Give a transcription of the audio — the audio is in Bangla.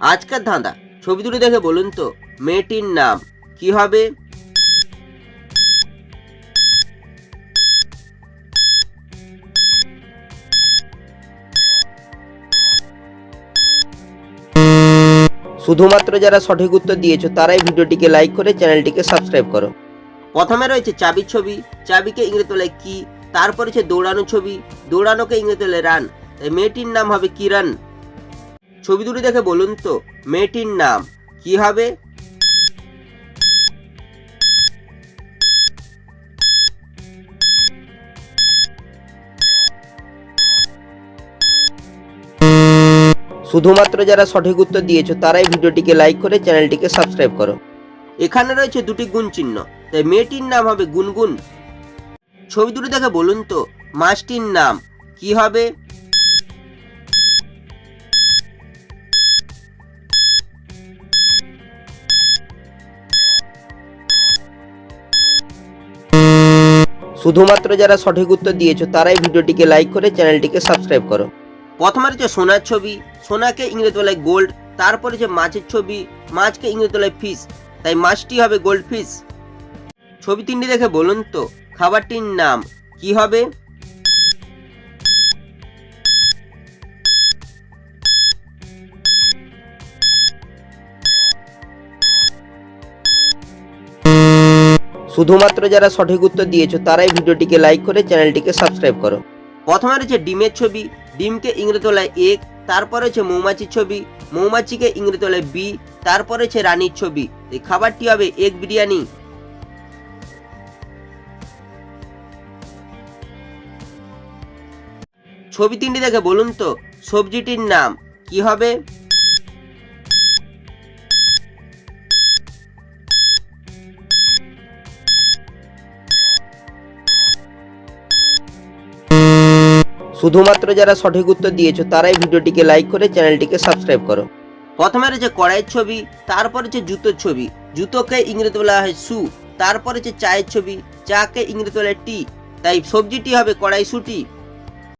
আজকের ধাঁধা। ছবি দুটো দেখে বলুন তো, মেয়েটির নাম কি হবে? শুধুমাত্র যারা সঠিক উত্তর দিয়েছ, তারাই ভিডিওটিকে লাইক করে চ্যানেলটিকে সাবস্ক্রাইব করো। প্রথমে রয়েছে চাবির ছবি। চাবিকে ইংরেজি তোলায় কি, তারপর হচ্ছে দৌড়ানো ছবি। দৌড়ানোকে ইংরেজি তোলায় রান মেয়েটির নাম হবে কিরণ। ছবি দুটি দেখে বলুন তো, মেয়েটির নাম কি হবে? শুধুমাত্র যারা সঠিক উত্তর দিয়েছ, তারাই ভিডিওটিকে লাইক করে চ্যানেলটিকে সাবস্ক্রাইব করো। এখানে রয়েছে দুটি গুণ চিহ্ন, তাই মেয়েটির নাম হবে গুনগুন। ছবি দুটি দেখে বলুন তো মাছটির নাম কি হবে? শুধুমাত্র যারা সঠিক উত্তর দিয়েছ, তারাই ভিডিওটিকে লাইক করে চ্যানেলটিকে সাবস্ক্রাইব করো। প্রথমে যে সোনার ছবি। সোনাকে ইংরেজি তোলায় গোল্ড তারপরে যে মাছের ছবি। মাছকে ইংরেজি তোলায় ফিশ তাই মাছটি হবে গোল্ড ফিশ ছবি তিনটি দেখে বলুন তো, খাবারটির নাম কি হবে? শুধুমাত্র যারা সঠিক উত্তর দিয়েছ, তারাই ভিডিওটিকে লাইক করে চ্যানেলটিকে সাবস্ক্রাইব করো। প্রথমে রয়েছে ডিমের ছবি, ডিমকে ইংরেজি তোলায় এক তারপরে হচ্ছে মৌমাছির ছবি, মৌমাছিকে ইংরেজি তোলায় বি তারপরে হচ্ছে রানীর ছবি। এই খাবারটি হবে এগ বিরিয়ানি। ছবি তিনটি দেখে বলুন তো, সবজিটির নাম কি হবে? শুধুমাত্র যারা সঠিক উত্তর দিয়েছ, তারাই ভিডিওটিকে লাইক করে চ্যানেলটিকে সাবস্ক্রাইব করো। প্রথমে রয়েছে কড়াইয়ের ছবি, তারপরে হচ্ছে জুতোর ছবি, জুতোকে ইংরেজি বলা হয় সু, তারপরে হচ্ছে চায়ের ছবি, চাকে ইংরেজি বলা হয় টি। তাই সবজিটি হবে কড়াই সুটি